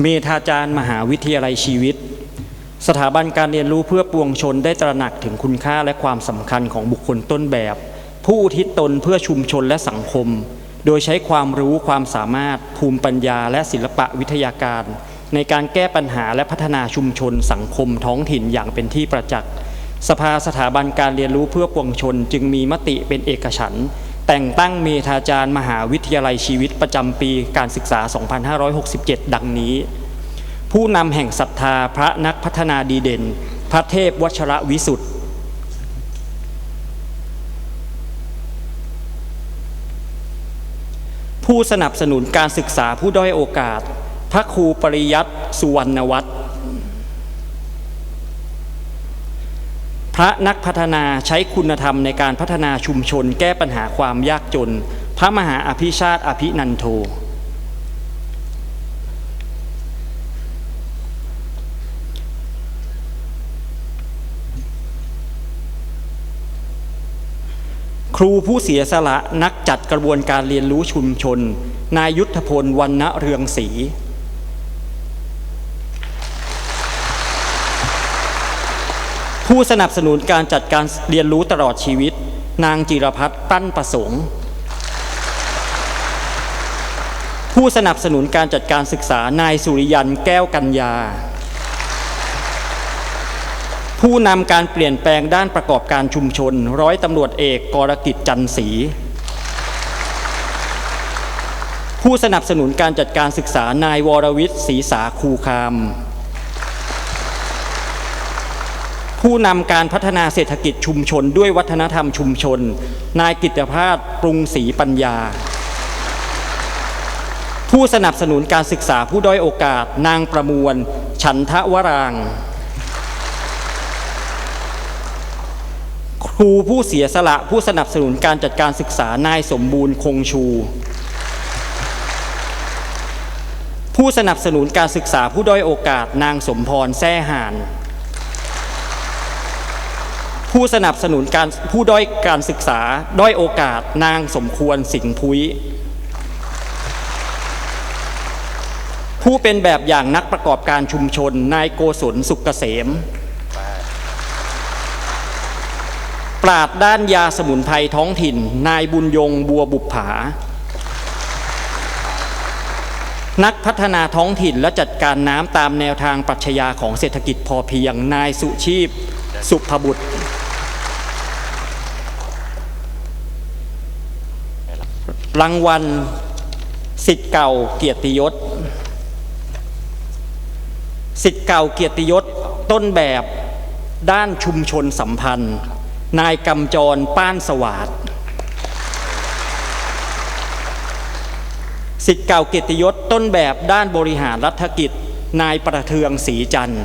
เมธาจารย์มหาวิทยาลัยชีวิต สถาบันการเรียนรู้เพื่อปวงชนได้ตระหนักถึงคุณค่าและความสำคัญของบุคคลต้นแบบ ผู้อุทิศตนเพื่อชุมชนและสังคม โดยใช้ความรู้ความสามารถ ภูมิปัญญาและศิลปะวิทยาการ ในการแก้ปัญหาและพัฒนาชุมชนสังคมท้องถิ่นอย่างเป็นที่ประจักษ์สภาสถาบันการเรียนรู้เพื่อปวงชนจึงมีมติเป็นเอกฉันท์ แต่งตั้งเมธาจารย์มหาวิทยาลัยชีวิตประจำปีการศึกษา 2567 ดังนี้ ผู้นำแห่งศรัทธาพระนักพัฒนาดีเด่น พระเทพวชระวิสุทธ์ผู้สนับสนุนการศึกษาผู้ด้อยโอกาส พระครูปริยัติสุวรรณวัฒน์ พระนักพัฒนาใช้คุณธรรมในการพัฒนาชุมชน แก้ปัญหาความยากจน พระมหาอภิชาติอภินันโทครูผู้เสียสละนักจัดกระบวนการเรียนรู้ชุมชน นายยุทธพลวันณเรืองศรี ผู้สนับสนุนการจัดการเรียนรู้ตลอดชีวิต นางจิรพัฒน์ตั้นประสงค์ ผู้สนับสนุนการจัดการศึกษานายสุริยันแก้วกัญญา ผู้นำการเปลี่ยนแปลงด้านประกอบการชุมชน ร้อยตำรวจเอกกรกิจจันศรีผู้สนับสนุนการจัดการศึกษานายวรวิทย์ศรีสาคูคาม ผู้นำการพัฒนาเศรษฐกิจชุมชนด้วยวัฒนธรรมชุมชน นายกิตภาสปรุงศรีปัญญา ผู้สนับสนุนการศึกษาผู้ด้อยโอกาส นางประมวล ฉันทะวราง ครูผู้เสียสละผู้สนับสนุนการจัดการศึกษานายสมบูรณ์คงชู ผู้สนับสนุนการศึกษาผู้ด้อยโอกาส นางสมพรแซ่ห่าน ผู้สนับสนุนการผู้ด้อยการศึกษา ด้อยโอกาสนางสมควรสิงห์พุ้ยผู้เป็นแบบอย่างนักประกอบการชุมชน นายโกศลสุกเกษม ปราดด้านยาสมุนไพรท้องถิ่น นายบุญยงบัวบุปผา นักพัฒนาท้องถิ่นและจัดการน้ำตามแนวทางปรัชญาของเศรษฐกิจพอเพียง นายสุชีพ สุภบุตร รางวัลสิทธิ์เก่าเกียรติยศสิทธิ์เก่าเกียรติยศต้นแบบด้านชุมชนสัมพันธ์ นายกำจรป้านสวัสดสิทธิ์เก่าเกียรติยศต้นแบบด้านบริหารรัฐกิจ นายประเทืองศรีจันทร์